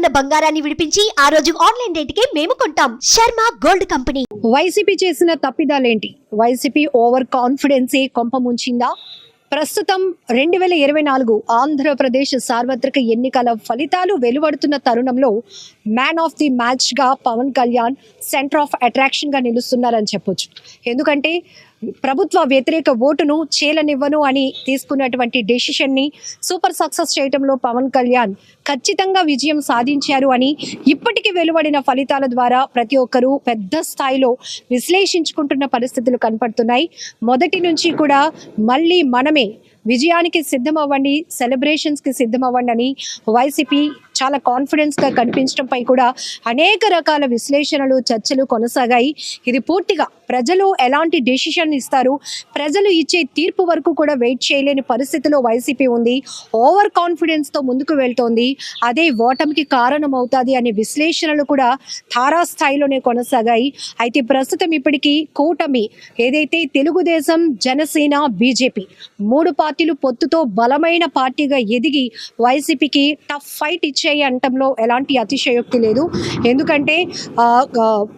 ఉన్న బంగారాన్ని విడిపించి ఆ రోజు ఆన్లైన్ రేటుకే మేము కొంటాం. Sharma gold company. వైసీపీ చేసిన తప్పిదాలేంటి? వైసీపీ ఓవర్ కాన్ఫిడెన్సే కొంప ముంచిందా? ప్రస్తుతం రెండు వేల ఇరవై నాలుగు ఆంధ్రప్రదేశ్ సార్వత్రిక ఎన్నికల ఫలితాలు వెలువడుతున్న తరుణంలో మ్యాన్ ఆఫ్ ది మ్యాచ్గా పవన్ కళ్యాణ్ సెంటర్ ఆఫ్ అట్రాక్షన్గా నిలుస్తున్నారని చెప్పొచ్చు. ఎందుకంటే ప్రభుత్వ వ్యతిరేక ఓటును చేలనివ్వను అని తీసుకున్నటువంటి డెసిషన్ని సూపర్ సక్సెస్ చేయడంలో పవన్ కళ్యాణ్ ఖచ్చితంగా విజయం సాధించారు అని ఇప్పటికి వెలువడిన ఫలితాల ద్వారా ప్రతి ఒక్కరూ పెద్ద స్థాయిలో విశ్లేషించుకుంటున్న పరిస్థితులు కనపడుతున్నాయి. మొదటి నుంచి కూడా మళ్ళీ మనమే విజయానికి సిద్ధమవ్వండి సెలబ్రేషన్స్కి సిద్ధమవ్వండి అని వైసీపీ చాలా కాన్ఫిడెన్స్గా కనిపించడంపై కూడా అనేక రకాల విశ్లేషణలు చర్చలు కొనసాగాయి. ఇది పూర్తిగా ప్రజలు ఎలాంటి డెసిషన్ ఇస్తారు? ప్రజలు ఇచ్చే తీర్పు వరకు కూడా వెయిట్ చేయలేని పరిస్థితిలో వైసీపీ ఉంది. ఓవర్ కాన్ఫిడెన్స్తో ముందుకు వెళ్తోంది. అదే ఓటమికి కారణం అవుతుంది అనే విశ్లేషణలు కూడా తారాస్థాయిలోనే కొనసాగాయి. అయితే ప్రస్తుతం ఇప్పటికీ కూటమి ఏదైతే తెలుగుదేశం జనసేన బీజేపీ మూడు పార్టీలు పొత్తుతో బలమైన పార్టీగా ఎదిగి వైసీపీకి టఫ్ ఫైట్ ఇచ్చే అతిశయ అంటంలో ఎలాంటి అతిశయోక్తి లేదు. ఎందుకంటే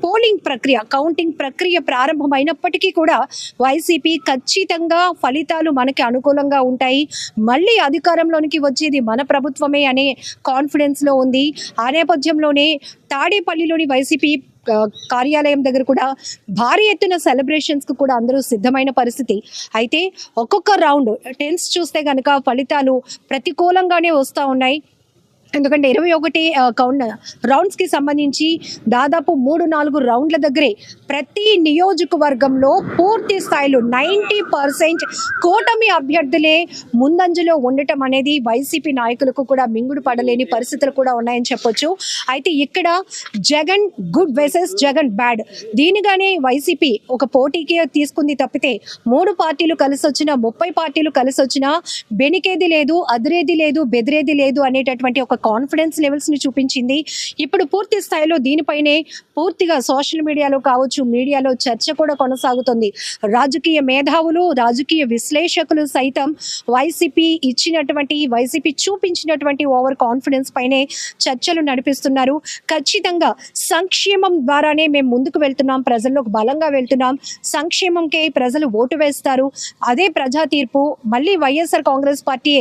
పోలింగ్ ప్రక్రియ కౌంటింగ్ ప్రక్రియ ప్రారంభమైనప్పటికీ కూడా వైసీపీ ఖచ్చితంగా ఫలితాలు మనకి అనుకూలంగా ఉంటాయి. మళ్ళీ అధికారంలోనికి వచ్చేది మన ప్రభుత్వమే అనే కాన్ఫిడెన్స్లో ఉంది. ఆ నేపథ్యంలోనే తాడేపల్లిలోని వైసీపీ కార్యాలయం దగ్గర కూడా భారీ ఎత్తున సెలబ్రేషన్స్కి కూడా అందరూ సిద్ధమైన పరిస్థితి. అయితే ఒక్కొక్క రౌండ్ టెన్స్ చూస్తే కనుక ఫలితాలు ప్రతికూలంగానే వస్తూ ఉన్నాయి. ఎందుకంటే ఇరవై ఒకటి కౌంట్ రౌండ్స్కి సంబంధించి దాదాపు మూడు నాలుగు రౌండ్ల దగ్గరే ప్రతి నియోజకవర్గంలో పూర్తి స్థాయిలో నైంటీ పర్సెంట్ కూటమి అభ్యర్థులే ముందంజలో ఉండటం అనేది వైసీపీ నాయకులకు కూడా మింగుడు పడలేని పరిస్థితులు కూడా ఉన్నాయని చెప్పొచ్చు. అయితే ఇక్కడ Jagan good versus Jagan bad దీనిగానే YCP ఒక పోటీకి తీసుకుంది తప్పితే మూడు పార్టీలు కలిసి వచ్చిన ముప్పై పార్టీలు కలిసి వచ్చినా బెనికేది లేదు అదిరేది లేదు బెదిరేది లేదు అనేటటువంటి ఒక కాన్ఫిడెన్స్ లెవెల్స్ని చూపించింది. ఇప్పుడు పూర్తి స్థాయిలో దీనిపైనే పూర్తిగా సోషల్ మీడియాలో కావచ్చు మీడియాలో చర్చ కూడా కొనసాగుతుంది. రాజకీయ మేధావులు రాజకీయ విశ్లేషకులు సైతం వైసీపీ ఇచ్చినటువంటి వైసీపీ చూపించినటువంటి ఓవర్ కాన్ఫిడెన్స్ పైనే చర్చలు నడిపిస్తున్నారు. ఖచ్చితంగా సంక్షేమం ద్వారానే మేము ముందుకు వెళ్తున్నాం ప్రజల్లోకి బలంగా వెళ్తున్నాం. సంక్షేమంకే ప్రజలు ఓటు వేస్తారు. అదే ప్రజా తీర్పు మళ్ళీ వైఎస్ఆర్ కాంగ్రెస్ పార్టీ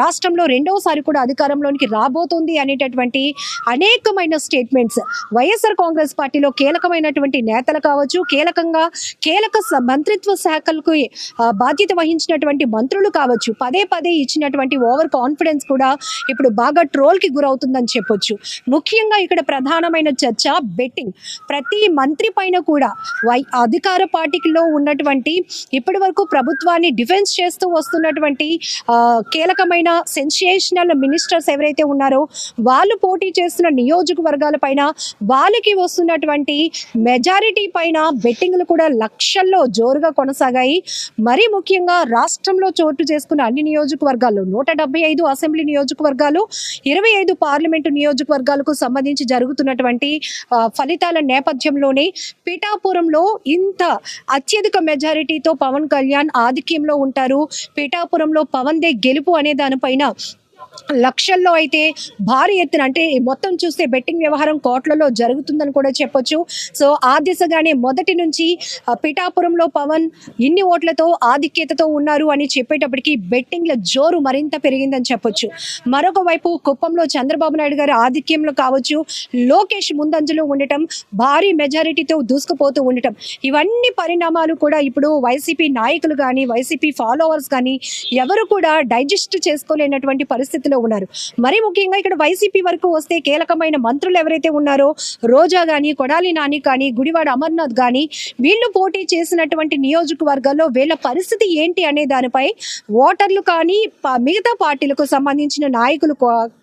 రాష్ట్రంలో రెండవసారి కూడా అధికారంలోనికి రా రాబోతుంది అనేటటువంటి అనేకమైన స్టేట్మెంట్స్ వైఎస్ఆర్ కాంగ్రెస్ పార్టీలో కీలకమైనటువంటి నేతలు కావచ్చు కీలకంగా కీలక మంత్రిత్వ శాఖలకు బాధ్యత వహించినటువంటి మంత్రులు కావచ్చు పదే పదే ఇచ్చినటువంటి ఓవర్ కాన్ఫిడెన్స్ కూడా ఇప్పుడు బాగా ట్రోల్కి గురవుతుందని చెప్పొచ్చు. ముఖ్యంగా ఇక్కడ ప్రధానమైన చర్చ బెట్టింగ్ ప్రతి మంత్రి పైన కూడా వై అధికార పార్టీలో ఉన్నటువంటి ఇప్పటి వరకు ప్రభుత్వాన్ని డిఫెన్స్ చేస్తూ వస్తున్నటువంటి కీలకమైన సెన్సేషనల్ మినిస్టర్స్ ఎవరైతే ఉన్నారో వాళ్ళు పోటీ చేస్తున్న నియోజకవర్గాల పైన వాళ్ళకి వస్తున్నటువంటి మెజారిటీ పైన బెట్టింగ్లు కూడా లక్షల్లో జోరుగా కొనసాగాయి. మరీ ముఖ్యంగా రాష్ట్రంలో చోటు చేసుకున్న అన్ని నియోజకవర్గాల్లో నూట ఐదు అసెంబ్లీ నియోజకవర్గాలు ఇరవై ఐదు పార్లమెంటు నియోజకవర్గాలకు సంబంధించి జరుగుతున్నటువంటి ఫలితాల నేపథ్యంలోనే పిఠాపురంలో ఇంత అత్యధిక మెజారిటీతో పవన్ కళ్యాణ్ ఆధిక్యంలో ఉంటారు. పిఠాపురంలో పవన్ దే గెలుపు అనే దానిపైన లక్షల్లో అయితే భారీ ఎత్తున అంటే మొత్తం చూస్తే బెట్టింగ్ వ్యవహారం కోట్లలో జరుగుతుందని కూడా చెప్పొచ్చు. సో ఆ దిశగానే మొదటి నుంచి పిఠాపురంలో పవన్ ఇన్ని ఓట్లతో ఆధిక్యతతో ఉన్నారు అని చెప్పేటప్పటికి బెట్టింగ్ల జోరు మరింత పెరిగిందని చెప్పొచ్చు. మరొక వైపు కుప్పంలో చంద్రబాబు నాయుడు గారి ఆధిక్యంలో కావచ్చు లోకేష్ ముందంజలో ఉండటం భారీ మెజారిటీతో దూసుకుపోతూ ఉండటం ఇవన్నీ పరిణామాలు కూడా ఇప్పుడు వైసీపీ నాయకులు కానీ వైసీపీ ఫాలోవర్స్ కానీ ఎవరు కూడా డైజెస్ట్ చేసుకోలేనటువంటి పరిస్థితి పరిస్థితిలో ఉన్నారు. మరి ముఖ్యంగా ఇక్కడ వైసీపీ వరకు వస్తే కీలకమైన మంత్రులు ఎవరైతే ఉన్నారో రోజా కానీ కొడాలి నాని కానీ గుడివాడ అమర్నాథ్ కానీ వీళ్ళు పోటీ చేసినటువంటి నియోజకవర్గాల్లో వీళ్ళ పరిస్థితి ఏంటి అనే దానిపై ఓటర్లు కానీ ప- మిగతా పార్టీలకు సంబంధించిన నాయకులు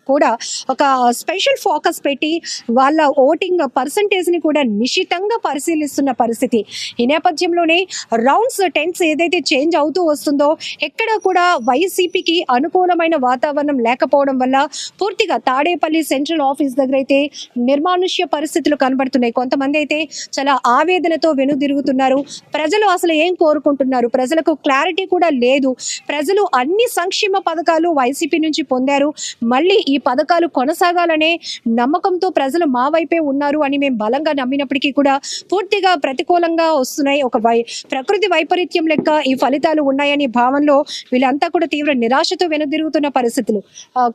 కూడా ఒక స్పెషల్ ఫోకస్ పెట్టి వాళ్ళ ఓటింగ్ పర్సంటేజ్ని కూడా నిశితంగా పరిశీలిస్తున్న పరిస్థితి. ఈ నేపథ్యంలోనే రౌండ్స్ టెన్స్ ఏదైతే చేంజ్ అవుతూ వస్తుందో ఎక్కడ కూడా వైసీపీకి అనుకూలమైన వాతావరణం లేకపోవడం వల్ల పూర్తిగా తాడేపల్లి సెంట్రల్ ఆఫీస్ దగ్గర అయితే నిర్మానుష్య పరిస్థితులు కనబడుతున్నాయి. కొంతమంది అయితే చాలా ఆవేదనతో వెనుదిరుగుతున్నారు. ప్రజలు అసలు ఏం కోరుకుంటున్నారు? ప్రజలకు క్లారిటీ కూడా లేదు. ప్రజలు అన్ని సంక్షేమ పథకాలు వైసీపీ నుంచి పొందారు. మళ్ళీ ఈ పథకాలు కొనసాగాలనే నమ్మకంతో ప్రజలు మా వైపే ఉన్నారు అని మేము బలంగా నమ్మినప్పటికీ కూడా పూర్తిగా ప్రతికూలంగా వస్తున్నాయి. ఒక వై ప్రకృతి వైపరీత్యం లెక్క ఈ ఫలితాలు ఉన్నాయని భావనలో వీళ్ళంతా కూడా తీవ్ర నిరాశతో వెనుదిరుగుతున్న పరిస్థితులు.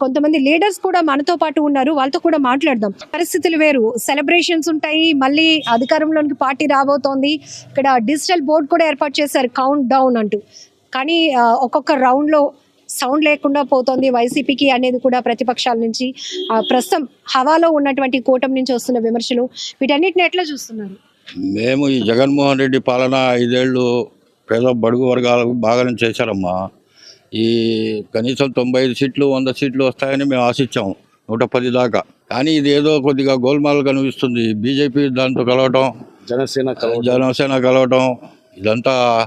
కొంతమంది లీడర్స్ కూడా మనతో పాటు ఉన్నారు. వాళ్ళతో కూడా మాట్లాడదాం. పరిస్థితులు వేరు. సెలబ్రేషన్స్ ఉంటాయి. మళ్ళీ అధికారంలోనికి పార్టీ రాబోతోంది. ఇక్కడ డిజిటల్ బోర్డు కూడా ఏర్పాటు చేశారు. కౌంట్ డౌన్ అంటూ. కానీ ఒక్కొక్క రౌండ్లో సౌండ్ లేకుండా పోతోంది వైసీపీకి అనేది కూడా ప్రతిపక్షాల నుంచి. ప్రస్తుతం హవాలో ఉన్నటువంటి కూటమి నుంచి వస్తున్న విమర్శలు. వీటన్నిటిని ఎట్లా చూస్తున్నారు? మేము ఈ జగన్మోహన్ రెడ్డి పాలన ఐదేళ్ళు పేద బడుగు వర్గాలకు బాగానే చేశారమ్మా. ఈ కనీసం తొంభై ఐదు సీట్లు వంద సీట్లు వస్తాయని మేము ఆశించాం నూట పది దాకా. కానీ ఇది ఏదో కొద్దిగా గోల్మాల్ కనిపిస్తుంది. బీజేపీ దాంతో కలవటం జనసేన జనసేన కలవటం ఇదంతా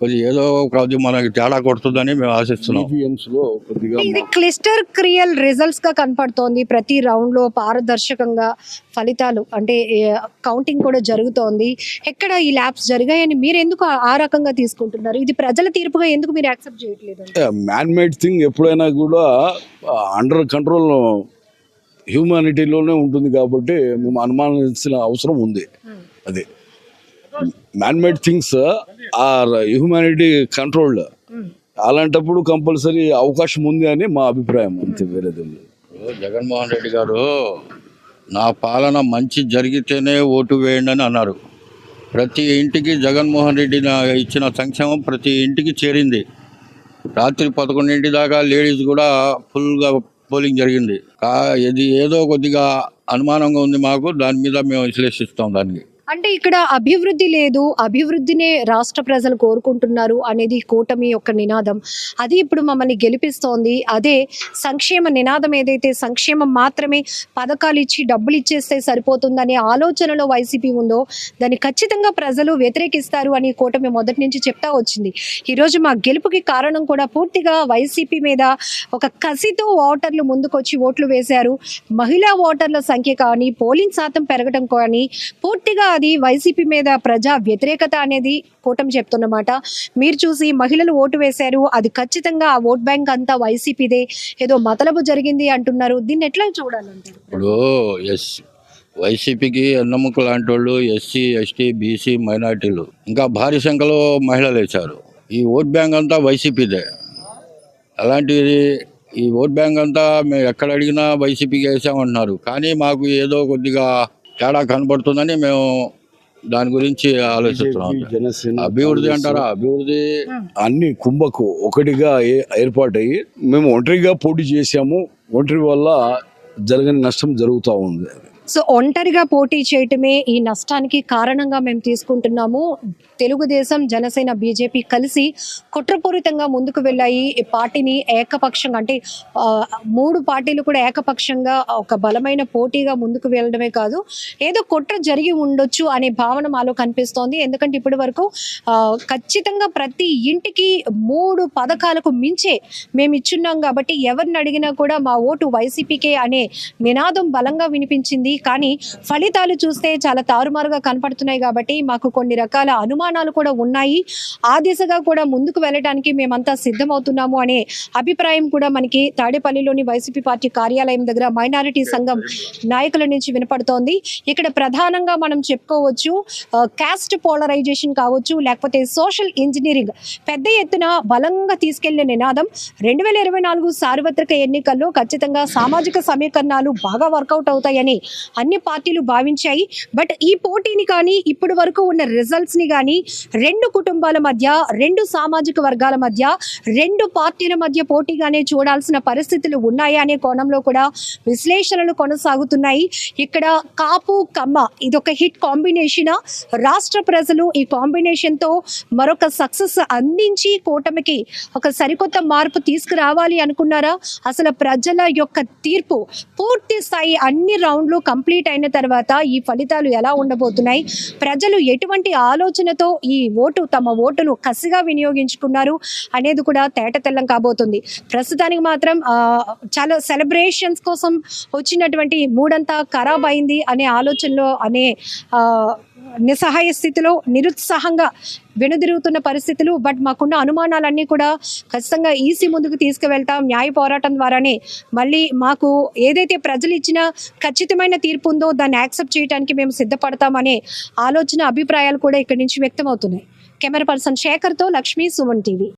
కొద్ది ఏదో కొద్ది మనకి తేడా కొడుతుందని మేము ఆశిస్తున్నాం. EVMs లో కొద్దిగా ఇది క్లిస్టర్ క్రియల్ రిజల్ట్స్గా కనపడుతోంది. ప్రతి రౌండ్లో పారదర్శకంగా ఫలితాలు అంటే కౌంటింగ్ కూడా జరుగుతోంది. ఎక్కడ ఈ ల్యాబ్స్ జరిగాయని మీరు ఎందుకు ఆ- ఆ రకంగా తీసుకుంటున్నారు? ఇది ప్రజల తీర్పుగా ఎందుకు మీరు యాక్సెప్ట్ చేయట్లేదు మ్యాన్ మేడ్ థింగ్ ఎప్పుడైనా కూడా అండర్ కంట్రోల్ హ్యూమానిటీలోనే ఉంటుంది కాబట్టి మేము అనుమానించిన అవసరం ఉంది. అది. Man made things are humanity controlled అలాంటప్పుడు కంపల్సరీ అవకాశం ఉంది అని మా అభిప్రాయం. అంతే వేరేది జగన్మోహన్ రెడ్డి గారు నా పాలన మంచి జరిగితేనే ఓటు వేయండి అని అన్నారు. ప్రతి ఇంటికి జగన్మోహన్ రెడ్డి ఇచ్చిన సంక్షేమం ప్రతి ఇంటికి చేరింది. రాత్రి పదకొండింటి దాకా లేడీస్ కూడా ఫుల్గా పోలింగ్ జరిగింది. ఇది ఏదో కొద్దిగా అనుమానంగా ఉంది మాకు. దాని మీద మేము విశ్లేషిస్తాం దానికి. అంటే ఇక్కడ అభివృద్ధి లేదు అభివృద్ధినే రాష్ట్ర ప్రజలు కోరుకుంటున్నారు అనేది కూటమి యొక్క నినాదం. అది ఇప్పుడు మమ్మల్ని గెలిపిస్తోంది. అదే సంక్షేమ నినాదం ఏదైతే సంక్షేమం మాత్రమే పథకాలు ఇచ్చి డబ్బులు ఇచ్చేస్తే సరిపోతుందనే ఆలోచనలో వైసీపీ ఉందో దాన్ని ఖచ్చితంగా ప్రజలు వ్యతిరేకిస్తారు అని కూటమి మొదటి నుంచి చెప్తా వచ్చింది. ఈరోజు మా గెలుపుకి కారణం కూడా పూర్తిగా వైసీపీ మీద ఒక కసితో ఓటర్లు ముందుకొచ్చి ఓట్లు వేశారు. మహిళా ఓటర్ల సంఖ్య కానీ పోలింగ్ శాతం పెరగడం కానీ పూర్తిగా అది వైసీపీ మీద ప్రజా వ్యతిరేకత అనేది కూటమి చెప్తున్నమాట. మీరు చూసి మహిళలు ఓటు వేశారు అది ఖచ్చితంగా ఆ ఓట్ బ్యాంక్ అంతా వైసీపీదే. ఏదో మతలబు జరిగింది అంటున్నారు. దీన్ని ఎట్లా చూడాలంటారు? ఇప్పుడు ఎస్ వైసీపీకి ఎన్నముక లాంటి వాళ్ళు ఎస్సీ ఎస్టీ బీసీ మైనార్టీలు. ఇంకా భారీ సంఖ్యలో మహిళలు వేశారు. ఈ ఓట్ బ్యాంక్ అంతా వైసీపీదే. అలాంటిది ఈ ఓట్ బ్యాంక్ అంతా మేము ఎక్కడ అడిగినా వైసీపీకి వేసామంటున్నారు. కానీ మాకు ఏదో కొద్దిగా తేడా కనబడుతుందని మేము దాని గురించి ఆలోచిస్తున్నాం. అభివృద్ధి అంటారా? అభివృద్ధి అన్ని కుంభకు ఒకటిగా ఏ- ఏర్పాటయ్యి మేము ఒంటరిగా పోటీ చేశాము. ఒంటరి వల్ల జరగని నష్టం జరుగుతూ ఉంది. సో ఒంటరిగా పోటీ చేయటమే ఈ నష్టానికి కారణంగా మేము తీసుకుంటున్నాము. తెలుగుదేశం జనసేన బీజేపీ కలిసి కుట్రపూరితంగా ముందుకు వెళ్ళాయి. ఈ పార్టీని ఏకపక్షంగా అంటే మూడు పార్టీలు కూడా ఏకపక్షంగా ఒక బలమైన పోటీగా ముందుకు వెళ్ళడమే కాదు ఏదో కుట్ర జరిగి ఉండొచ్చు అనే భావన మాలో కనిపిస్తోంది. ఎందుకంటే ఇప్పటి వరకు ఖచ్చితంగా ప్రతి ఇంటికి మూడు పథకాలకు మించే మేము ఇచ్చున్నాం కాబట్టి ఎవరిని అడిగినా కూడా మా ఓటు వైసీపీకే అనే నినాదం బలంగా వినిపించింది. కానీ ఫలితాలు చూస్తే చాలా తారుమారుగా కనపడుతున్నాయి కాబట్టి మాకు కొన్ని రకాల అనుమానాలు కూడా ఉన్నాయి. ఆ దిశగా కూడా ముందుకు వెళ్ళడానికి మేమంతా సిద్ధమవుతున్నాము అనే అభిప్రాయం కూడా మనకి తాడేపల్లిలోని వైసీపీ పార్టీ కార్యాలయం దగ్గర మైనారిటీ సంఘం నాయకుల నుంచి వినపడుతోంది. ఇక్కడ ప్రధానంగా మనం చెప్పుకోవచ్చు క్యాస్ట్ పోలరైజేషన్ కావచ్చు లేకపోతే సోషల్ ఇంజనీరింగ్ పెద్ద ఎత్తున బలంగా తీసుకెళ్ళిన నినాదం రెండు వేల ఇరవై నాలుగు సార్వత్రిక ఎన్నికల్లో ఖచ్చితంగా సామాజిక సమీకరణాలు బాగా వర్కౌట్ అవుతాయని అన్ని పార్టీలు భావించాయి. బట్ ఈ పోటీని కానీ ఇప్పటి వరకు ఉన్న రిజల్ట్స్ని కానీ రెండు కుటుంబాల మధ్య రెండు సామాజిక వర్గాల మధ్య రెండు పార్టీల మధ్య పోటీగానే చూడాల్సిన పరిస్థితులు ఉన్నాయా అనే కోణంలో కూడా విశ్లేషణలు కొనసాగుతున్నాయి. ఇక్కడ కాపు కమ్మ ఇదొక హిట్ కాంబినేషన్ రాష్ట్ర ప్రజలు ఈ కాంబినేషన్తో మరొక సక్సెస్ అందించి కూటమికి ఒక సరికొత్త మార్పు తీసుకురావాలి అనుకున్నారా? అసలు ప్రజల యొక్క తీర్పు పూర్తి స్థాయి అన్ని రౌండ్లు కంప్లీట్ అయిన తర్వాత ఈ ఫలితాలు ఎలా ఉండబోతున్నాయి? ప్రజలు ఎటువంటి ఆలోచనతో ఈ ఓటు తమ ఓటును కసిగా వినియోగించుకున్నారు అనేది కూడా తేటతెల్లం కాబోతుంది. ప్రస్తుతానికి మాత్రం చాలా సెలబ్రేషన్స్ కోసం వచ్చినటువంటి మూడంతా ఖరాబ్ అయింది అనే ఆలోచనలో అనే నిస్సహాయ స్థితిలో నిరుత్సాహంగా వెనుదిరుగుతున్న పరిస్థితులు బట్ మాకున్న అనుమానాలన్నీ కూడా ఖచ్చితంగా ఈసీ ముందుకు తీసుకువెళ్తాం. న్యాయ పోరాటం ద్వారానే మళ్ళీ మాకు ఏదైతే ప్రజలు ఇచ్చిన ఖచ్చితమైన తీర్పు ఉందో దాన్ని యాక్సెప్ట్ చేయడానికి మేము సిద్ధపడతామనే ఆలోచన అభిప్రాయాలు కూడా ఇక్కడి నుంచి వ్యక్తమవుతున్నాయి. కెమెరా పర్సన్ శేఖర్తో లక్ష్మీ సుమన్ టీవీ.